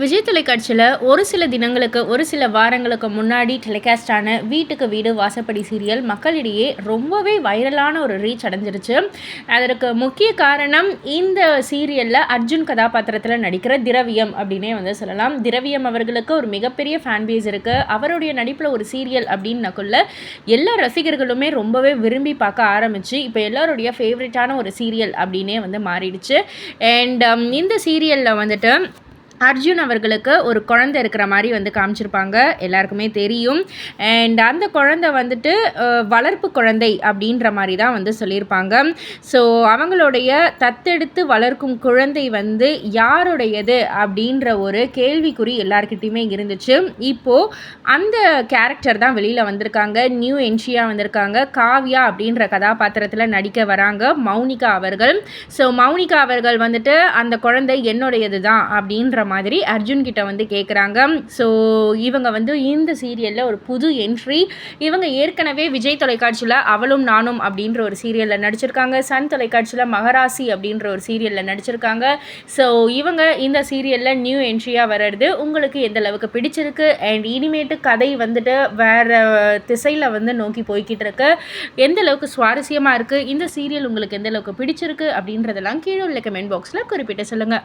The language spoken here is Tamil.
விஜய் தொலைக்காட்சியில் ஒரு சில தினங்களுக்கு ஒரு சில வாரங்களுக்கு முன்னாடி டெலிகாஸ்ட் ஆன வீட்டுக்கு வீடு வாசப்படி சீரியல் மக்களிடையே ரொம்பவே வைரலான ஒரு ரீச் அடைஞ்சிருச்சு. அதற்கு முக்கிய காரணம் இந்த சீரியலில் அர்ஜுன் கதாபாத்திரத்தில் நடிக்கிற திரவியம் அப்படின்னே வந்து சொல்லலாம். திரவியம் அவர்களுக்கு ஒரு மிகப்பெரிய ஃபேன் பேஸ் இருக்குது அவருடைய நடிப்பில் ஒரு சீரியல் அப்படின்னக்குள்ள எல்லா ரசிகர்களுமே ரொம்பவே விரும்பி பார்க்க ஆரம்பித்து இப்போ எல்லாருடைய ஃபேவரட்டான ஒரு சீரியல் அப்படின்னே வந்து மாறிடுச்சு. அண்ட் um, இந்த சீரியலில் வந்துட்டு அர்ஜுன் அவர்களுக்கு ஒரு குழந்தை இருக்கிற மாதிரி வந்து காமிச்சிருப்பாங்க. எல்லாருக்குமே தெரியும். அண்ட் அந்த குழந்தை வந்துட்டு வளர்ப்பு குழந்தை அப்படின்ற மாதிரி தான் வந்து சொல்லியிருப்பாங்க. ஸோ அவங்களுடைய தத்தெடுத்து வளர்க்கும் குழந்தை வந்து யாருடையது அப்படின்ற ஒரு கேள்விக்குறி எல்லாருக்கிட்டையுமே இருந்துச்சு. இப்போது அந்த கேரக்டர் தான் வெளியில் வந்திருக்காங்க. நியூ என்ட்ரியாக வந்திருக்காங்க. காவ்யா அப்படின்ற கதாபாத்திரத்தில் நடிக்க வராங்க மௌனிகா அவர்கள். ஸோ மௌனிகா அவர்கள் வந்துட்டு அந்த குழந்தை என்னுடையது தான் அப்படின்ற மாதிரி அர்ஜுன் கிட்ட வந்து கேட்குறாங்க ஸோ இவங்க வந்து இந்த சீரியலில் ஒரு புது என்ட்ரி இவங்க ஏற்கனவே விஜய் தொலைக்காட்சியில் அவளும் நானும் அப்படின்ற ஒரு சீரியலில் நடிச்சிருக்காங்க. சன் தொலைக்காட்சியில் மகராசி அப்படின்ற ஒரு சீரியலில் நடிச்சிருக்காங்க. ஸோ இவங்க இந்த சீரியலில் நியூ என்ட்ரியாக வர்றது உங்களுக்கு எந்த அளவுக்கு பிடிச்சிருக்கு? அண்ட் இனிமேட்டு கதை வந்துட்டு வேறு திசையில் வந்து நோக்கி போய்கிட்டு இருக்கு. எந்த அளவுக்கு சுவாரஸ்யமாக இருக்குது இந்த சீரியல் உங்களுக்கு எந்த அளவுக்கு பிடிச்சிருக்கு? அப்படின்றதெல்லாம் கீழே உள்ள கமெண்ட் பாக்ஸில் குறிப்பிட்டு சொல்லுங்கள்